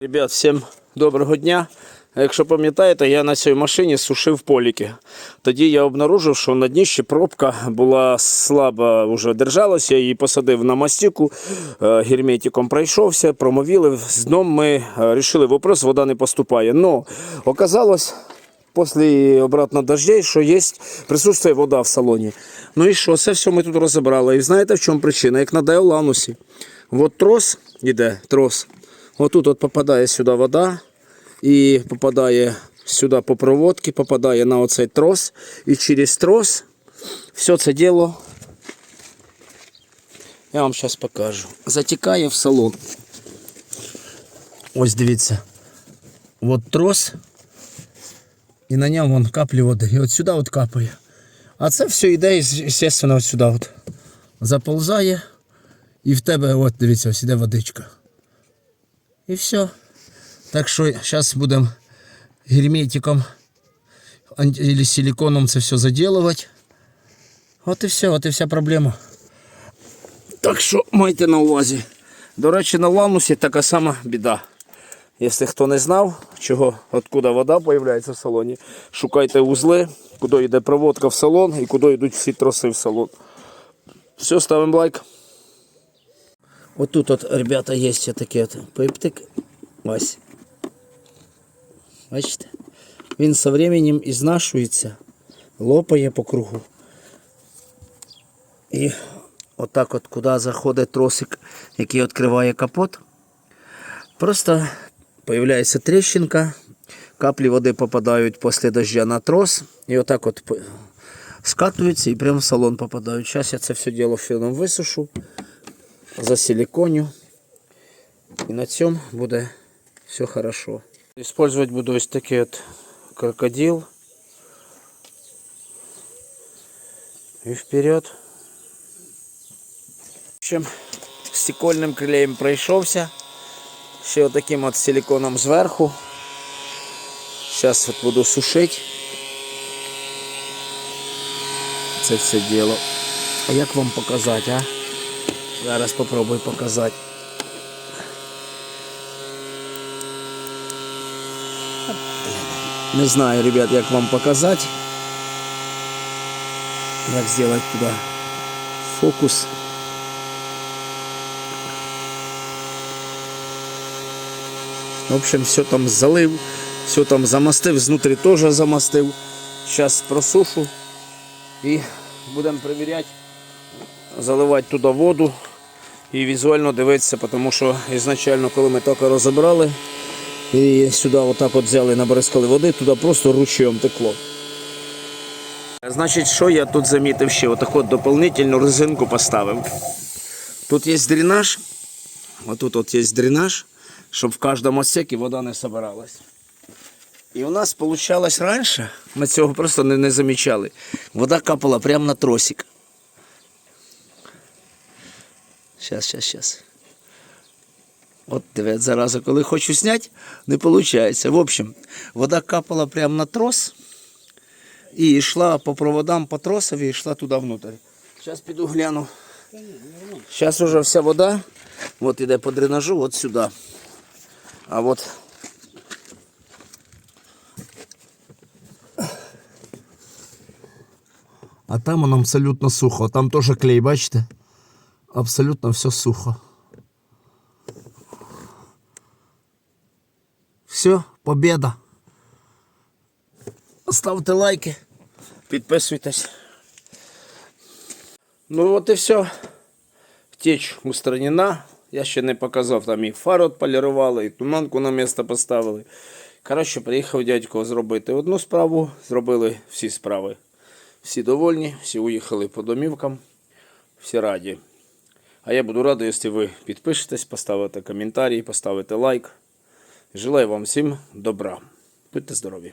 Ребят, всім доброго дня. Якщо пам'ятаєте, я на цій машині сушив поліки. Тоді я обнаружив, що на дні пробка була слабо вже держалася, я її посадив на мастику, е, герметиком пройшовся, промовили. З дном ми вирішили вопрос, вода не поступає. Но оказалось, після обратно дождей, що є присутствує вода в салоні. Ну і що, це все ми тут розібрали. І знаєте, в чому причина? Як на Деоланусі. От трос іде, трос. Отут от попадає сюди вода і попадає сюди по проводці, попадає на оцей трос. І через трос все це діло, я вам зараз покажу, затікає в салон. Ось дивіться. От трос. І на ньому вон каплі води. І от сюди от капає. А це все йде, звісно, от сюди от заползає. І в тебе, от дивіться, ось іде водичка. І все. Так що зараз будемо герметиком или силиконом це все заділувати. От і все, от і вся проблема. Так що майте на увазі. До речі, на ланусі така сама біда. Якщо хто не знав, чого, откуда вода з'являється в салоні, шукайте вузли, куди йде проводка в салон і куди йдуть всі троси в салон. Все, ставимо лайк. Вот тут вот, ребята, есть такі от пиптик. Ось. Бачите? Він со временем ізнашується, лопає по кругу. І отак от, куди заходить тросик, який відкриває капот, просто появляється тріщинка, каплі води попадають після дождя на трос, і отак от п- скатуються і прямо в салон попадають. Зараз я це все діло феном висушу засиликоню. І на цьому буде все хорошо. Использовать буду ось такий от крокодил. І вперед. В общем, стекольним клеєм пройшовся. Ще отаким от силиконом зверху. Зараз от буду сушити. Це все діло. А як вам показати, а? Зараз попробую показати. Не знаю, ребят, як вам показати. Як зробити туди фокус. В общем, все там залив, все там замастив, знутрі теж замастив. Зараз просушу і будемо перевіряти заливати туди воду і візуально дивитися, тому що ізначально, коли ми тільки розібрали і сюди отак от взяли, набризкали води, туди просто ручьом текло. Значить, що я тут замітив ще? Отак от резинку поставив. Тут є дренаж, отут от є дренаж, щоб в кожному отсекі вода не собиралась. І у нас вийшло раніше, ми цього просто не, не замічали. Вода капала прямо на тросик. Щас, щас, щас. От диви, зараза, коли хочу зняти, не виходить. В общем, вода капала прямо на трос і йшла по проводам по тросові і йшла туди внутрь. Зараз піду гляну. Зараз уже вся вода от іде по дренажу, от сюди. А от А там воно абсолютно сухо. Там теж клей, бачите? Абсолютно все сухо. Все, победа. Ставте лайки, підписуйтесь. Ну от і все. Течь устранена. Я ще не показав, там і фару відполірували, і туманку на місце поставили. Коротше, приїхав дядько зробити одну справу, зробили всі справи. Всі довольні, всі уїхали по домівкам, всі раді. А я буду радий, якщо ви підпишетесь, поставите коментарі, поставите лайк. Желаю вам всім добра. Будьте здорові!